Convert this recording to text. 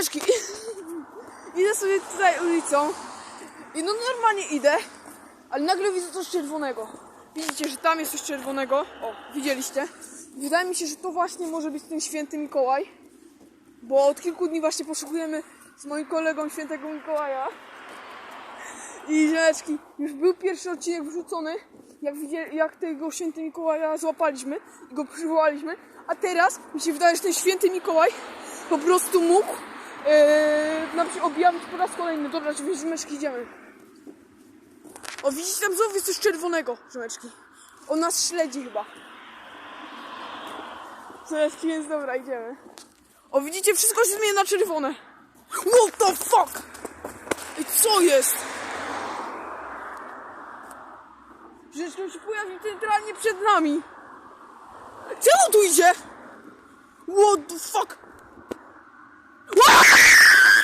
Idę sobie tutaj ulicą i no normalnie idę, ale nagle widzę coś czerwonego. Widzicie, że tam jest coś czerwonego. O, widzieliście? Wydaje mi się, że to właśnie może być ten święty Mikołaj, bo od kilku dni właśnie poszukujemy z moim kolegą świętego Mikołaja. I ziomeczki, już był pierwszy odcinek wrzucony, jak, widzie, jak tego święty Mikołaja złapaliśmy i go przywołaliśmy, a teraz mi się wydaje, że ten święty Mikołaj po prostu mógł e, nam po raz kolejny. Dobra, czy ziomeczki idziemy. O, widzicie tam znowu jest coś czerwonego, ziomeczki. On nas śledzi chyba. Ziomeczki, więc dobra, idziemy. O, widzicie, wszystko się zmienia na czerwone. What the fuck? I co jest? On się pojawił centralnie przed nami. Czemu tu idzie? What the fuck?